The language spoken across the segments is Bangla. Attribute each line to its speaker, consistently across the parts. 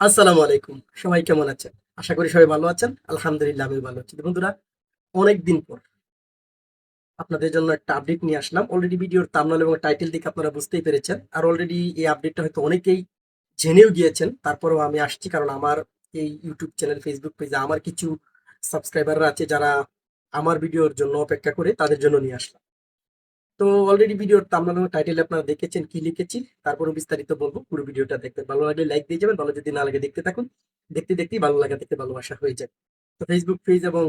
Speaker 1: আসসালামু আলাইকুম। সবাই কেমন আছেন? আশা করি সবাই ভালো আছেন। আলহামদুলিল্লাহ আমি ভালো আছি। বন্ধুরা অনেক দিন পর আপনাদের জন্য একটা আপডেট নিয়ে আসলাম। অলরেডি ভিডিওর তামনাল এবং টাইটেল দেখে আপনারা বুঝতেই পেরেছেন। আর অলরেডি এই আপডেটটা হয়তো অনেকেই জেনেও গিয়েছেন। তারপরেও আমি আসছি কারণ আমার এই ইউটিউব চ্যানেল ফেসবুক পেজে আমার কিছু সাবস্ক্রাইবাররা আছে যারা আমার ভিডিওর জন্য অপেক্ষা করে তাদের জন্য নিয়ে আসলাম। তো অলরেডি ভিডিওর তামনাল এবং টাইটেল আপনারা দেখেছেন, কি লিখেছি তারপরে বিস্তারিত বলব, পুরো ভিডিওটা দেখতে ভালো লাগলে লাইক দিয়ে যাবেন, ভালো যদি না লাগে দেখতে থাকুন। দেখতে দেখতেই ভালো লাগা দেখতে ভালোবাসা হয়ে যায়। তো ফেসবুক পেজ এবং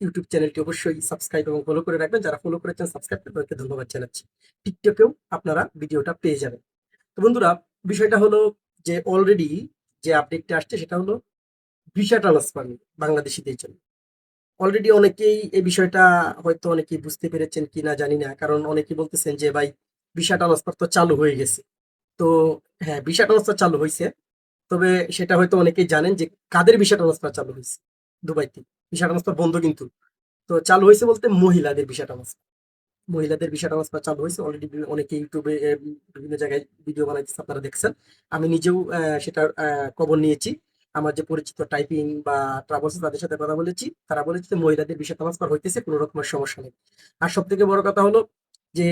Speaker 1: ইউটিউব চ্যানেলটি অবশ্যই সাবস্ক্রাইব এবং ফলো করে রাখবেন। যারা ফলো করেছেন সাবস্ক্রাইব করে তাদেরকে ধন্যবাদ জানাচ্ছি। টিকটকেও আপনারা ভিডিওটা পেয়ে যাবেন। তো বন্ধুরা, বিষয়টা হলো যে অলরেডি যে আপডেটটা আসছে, সেটা হলো ভিসা ট্রান্সফার বাংলাদেশিদের জন্য। অলরেডি অনেকেই এই বিষয়টা হয়তো অনেকেই বুঝতে পেরেছেন কিনা জানি না। কারণ অনেকেই বলতেছেন যে, ভাই ভিসা ট্রান্সফার তো চালু হয়ে গেছে। তো হ্যাঁ ভিসা ট্রান্সফার চালু হয়েছে তবে সেটা হয়তো অনেকেই জানেন যে, কাদের ভিসা ট্রান্সফার চালু হয়েছে দুবাইতে। ভিসা ট্রান্সফার বন্ধ কিন্তু। তো চালু হয়েছে বলতে মহিলাদের ভিসা ট্রান্সফার মহিলাদের ভিসা ট্রান্সফার চালু হয়েছে অলরেডি অনেকে ইউটিউবে বিভিন্ন জায়গায় ভিডিও বানাইতেছে, আপনারা দেখছেন। আমি নিজেও সেটার খবর নিয়েছি। আমার যে পরিচিত টাইপিং বা ট্রাভেলস তাদের সাথে কথা বলেছি, তারা বলেছে যে মহিলাদের ভিসা ট্রান্সফার হইতেছে, কোনো রকমের সমস্যা নেই। আর সব থেকে বড় কথা হলো যে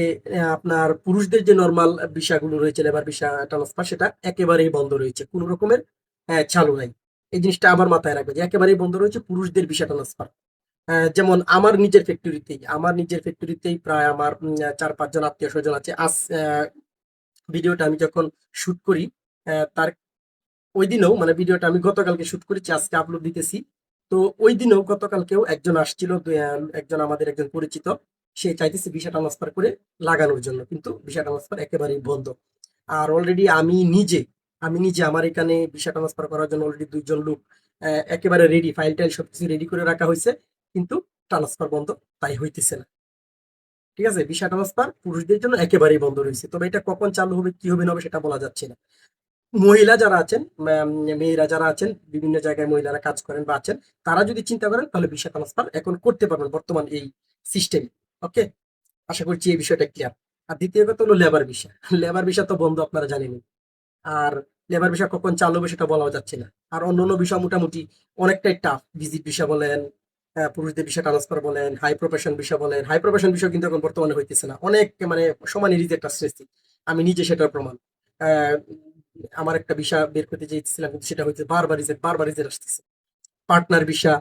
Speaker 1: আপনার পুরুষদের যে নর্মাল বিষয়গুলো রয়েছে লেবার ভিসা ট্রান্সফার সেটা একেবারেই বন্ধ রয়েছে, কোনো রকমের চালু নাই। এই জিনিসটা আবার মাথায় রাখবে যে একেবারেই বন্ধ রয়েছে পুরুষদের ভিসা ট্রান্সফার যেমন আমার নিজের ফ্যাক্টরিতেই আমার নিজের ফ্যাক্টরিতেই প্রায় আমার চার পাঁচজন আত্মীয় স্বজন আছে। আজ ভিডিওটা আমি যখন শুট করি তার ওই দিনেও মানে ভিডিওটা আমি গতকালকে শুট করেছি, আজকে আপলোড দিতেছি। তো ওই দিনেও গতকালকেও একজন আসছিল একজন আমাদের একজন পরিচিত। সে চাইতেছে ভিসা ট্রান্সফার করে লাগানোর জন্য, কিন্তু ভিসা ট্রান্সফার একেবারেই বন্ধ। আর অলরেডি আমি নিজে আমি নিজে আমার এখানে ভিসা ট্রান্সফার করার জন্য অলরেডি দুইজন লোক একেবারে রেডি ফাইল টাইল সবকিছু রেডি করে রাখা হয়েছে, কিন্তু ট্রান্সফার বন্ধ তাই হইতেছে না। ঠিক আছে, ভিসা ট্রান্সফার পুরুষদের জন্য একেবারেই বন্ধ রয়েছে। তবে এটা কখন চালু হবে, কি হবে না হবে সেটা বলা যাচ্ছে না। মহিলা যারা আছেন মেয়েরা যারা আছেন, বিভিন্ন জায়গায় মহিলারা কাজ করেন বা আছেন, তারা যদি চিন্তা করেন, তাহলে ভিসা ট্রান্সফার এখন করতে পারবেন বর্তমান এই সিস্টেম ওকে আশা করছি এই বিষয়টা ক্লিয়ার আর দ্বিতীয় কথা হলো লেবার ভিসা লেবার ভিসা তো বন্ধ, আপনারা জানেনই আর লেবার ভিসা কখন চালু হবে সেটা বলা যাচ্ছে না। আর অন্য অন্য বিষয় মোটামুটি অনেকটাই টাফ ভিজিট ভিসা বলেন পুরুষদের ভিসা ট্রান্সফার বলেন হাই প্রফেশন ভিসা বলেন হাই প্রফেশন বিষয় কিন্তু এখন বর্তমানে হইতেছে না। অনেক মানে সমানই রিজেক্ট আসতেছে আমি নিজে সেটার প্রমাণ। আমার একটা ভিসা বের করতে চেয়েছিলাম কিন্তু সেটা হইতে বারবার রিজেক্ট বারবার রিজেক্ট আসতেছে। পার্টনার ভিসা,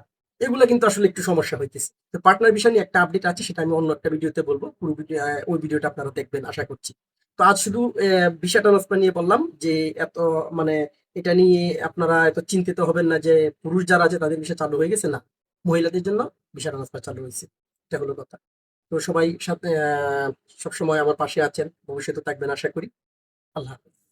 Speaker 1: এগুলো কিন্তু আসলে একটু সমস্যা হইতেছে। তো পার্টনার ভিসা নিয়ে একটা আপডেট আছে, সেটা আমি অন্য একটা ভিডিওতে বলব। পুরো ভিডিও ওই ভিডিওটা আপনারা দেখবেন, আশা করছি। তো আজ শুধু ভিসা ট্রান্সফার নিয়ে বললাম যে, এত মানে এটা নিয়ে আপনারা এত চিন্তিত হবেন না যে, পুরুষ যারা আছে, তাদের ভিসা চালু হয়ে গেছে না? মহিলাদের জন্য ভিসা ট্রান্সফার চালু হয়েছে। এটা হলো কথা। তো সবাই সাথে সবসময় আমার পাশে আছেন। ভবিষ্যতে থাকবেন, আশা করি। আল্লাহ হাফেজ।